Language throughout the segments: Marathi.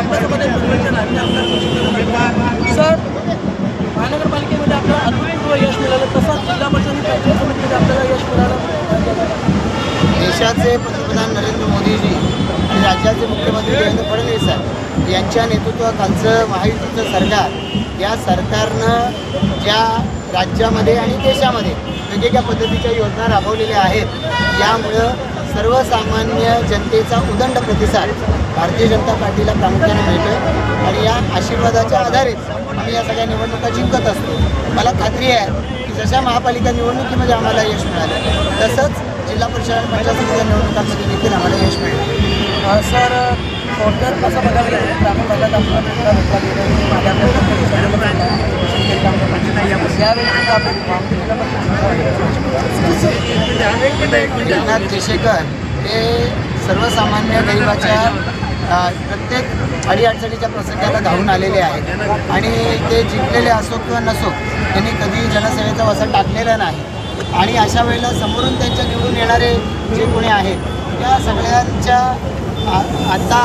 आपल्यासोबत एक मनोरंजन सर महानगरपालिकेमध्ये आपल्याला अभूतपूर्व यश मिळालं. तसंच जिल्हा परिषद पंचायत समितीमध्ये आपल्याला यश मिळालं. देशाचे पंतप्रधान नरेंद्र मोदीजी आणि राज्याचे मुख्यमंत्री देवेंद्र फडणवीस साहेब यांच्या नेतृत्वाखालचं महायुतीचं सरकार या सरकारनं ज्या राज्यामध्ये आणि देशामध्ये वेगवेगळ्या पद्धतीच्या योजना राबवलेल्या आहेत यामुळं सर्वसामान्य जनतेचा उदंड प्रतिसाद भारतीय जनता पार्टीला प्रामुख्याने मिळतो आणि या आशीर्वादाच्या आधारेच आम्ही या सगळ्या निवडणुका जिंकत असतो. मला खात्री आहे की जशा महापालिका निवडणुकीमध्ये आम्हाला यश मिळालं तसंच जिल्हा परिषद आणि पंचायत समिती निवडणुकांमध्ये देखील आम्हाला यश मिळेल. सर थोडक्यात कसं बघायला ग्रामीण भागात आपला त्यावेळी आपण देशेकर हे सर्वसामान्य गरिबाच्या प्रत्येक अडीअडचणीच्या प्रसंगाला धावून आलेले आहेत. आणि ते जिंकलेले असो किंवा नसो त्यांनी कधी जनसेवेचा वसा टाकलेला नाही. आणि अशा वेळेला समोरून त्यांच्या निवडून येणारे जे कोणी आहेत त्या सगळ्यांच्या आ- आता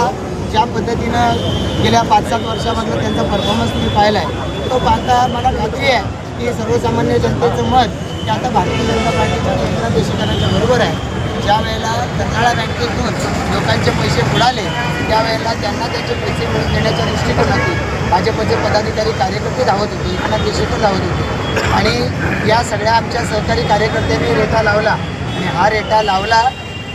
ज्या पद्धतीनं गेल्या पाच सात वर्षामधलं त्यांचा परफॉर्मन्स मी पाहिला आहे तो पाहता मला खात्री आहे की सर्वसामान्य जनतेचं मत ते आता भारतीय जनता पार्टीच्या एकनाथ बरोबर आहे. ज्या वेळेला कर्नाळा बँकेतून लोकांचे पैसे बुडाले त्यावेळेला त्यांना त्याचे पैसे मिळून देण्याच्या दृष्टिकोनातून भाजपचे पदाधिकारी कार्यकर्ते धावत होते एकनाथ देशेकर धावत होते. आणि या सगळ्या आमच्या सहकारी कार्यकर्त्यांनी रेटा लावला आणि हा रेटा लावला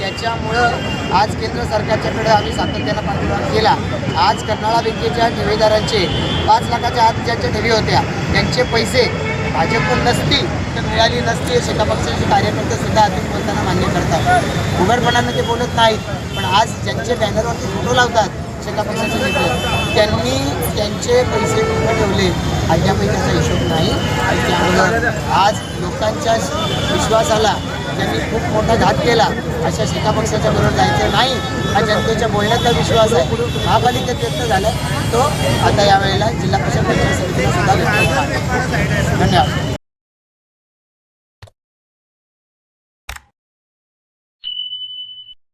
त्याच्यामुळं आज केंद्र सरकारच्याकडे आम्ही सातत्यानं पाठपुरावा केला. आज कर्नाळा बँकेच्या ठेवीदारांचे पाच लाखाच्या आत ज्यांच्या ठेवी होत्या त्यांचे पैसे भाजप नसती तर मिळाली नसती असे एका पक्षाचे कार्यकर्ते सुद्धा आधी बोलताना मान्य करतात. उघडपणानं ते बोलत नाहीत पण आज ज्यांचे बॅनरवरती फोटो लावतात शेका पक्षाचे नेते त्यांनी त्यांचे पैसे कुठे ठेवले? अद्यापही त्याचा हिशोब नाही. आणि त्यामुळं आज लोकांच्या विश्वासाला त्यांनी खूप मोठा घात केला. अशा शिका पक्षाच्या बरोबर जायचं नाही. हा जनतेच्या बोलण्याचा विश्वास आहे. महापालिकेत व्यक्त झाला तो आता यावेळेला जिल्हा परिषद पंचायत समितीला सुद्धा धन्यवाद.